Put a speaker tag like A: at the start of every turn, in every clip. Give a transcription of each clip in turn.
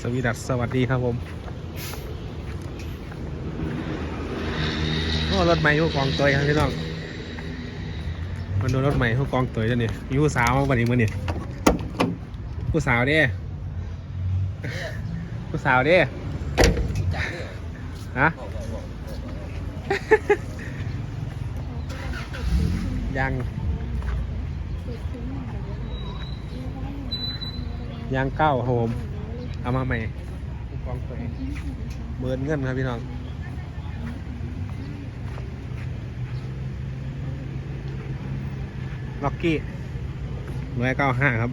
A: สวีดัสสวัสดีครับผมโอ้รถใหม่ผู้กองเตยครับพี่น้องมาดูรถใหม่ผู้กองเตยจ้ะเนี่ยมีผู้สาวมาวันนี้มื่อนี่ยผู้สาวเด้ผู้สาวเด้ฮะยังยังเก้าครับผม เอามาใหม่ผู้กองเตยเบิร์นเงินครับพี่น้องล็อกกี้ร้อยเก้าห้าครับ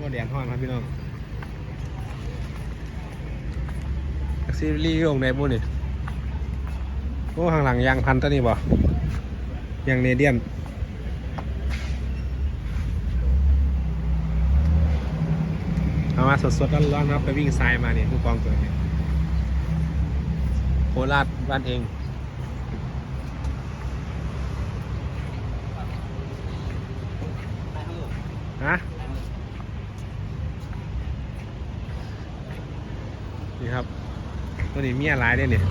A: ว่าแดงทอดครับพี่น้องแท็กซี่รีวิวของไหนบุ้นี่โอ้ข้างหลังยางพันตัวนี้บ่ยางเนเดียน เอามาสดๆร้อนๆครับไปวิ่งทรายมาเนี่ยผู้กองตัวนี้โคราชบ้านเองฮะนี่ครับ ตัวนี้มีอะไรได้เนี่ย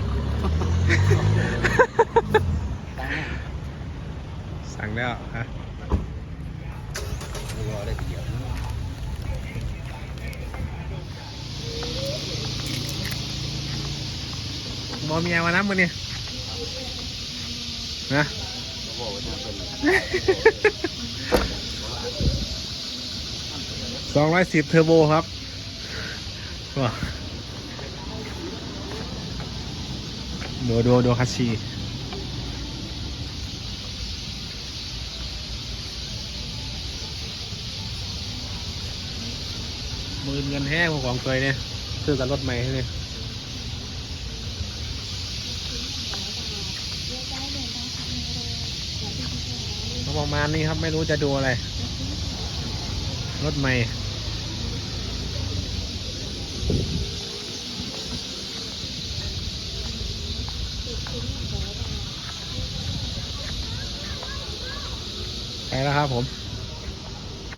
A: สั่งแล้วฮะ
B: รอได้เดียว
A: บอเมียมานะมือนี่นะ
B: บอกว่าเน
A: สองร้อยสิบเทอร์โบครับดูดูดูคัชชีมือเงินแห้งของเคยเนี่ยซื้อกับรถใหม่ให้เลย ประมาณนี้ครับไม่รู้จะดูอะไร รถใหม่ไปแล้วครับผม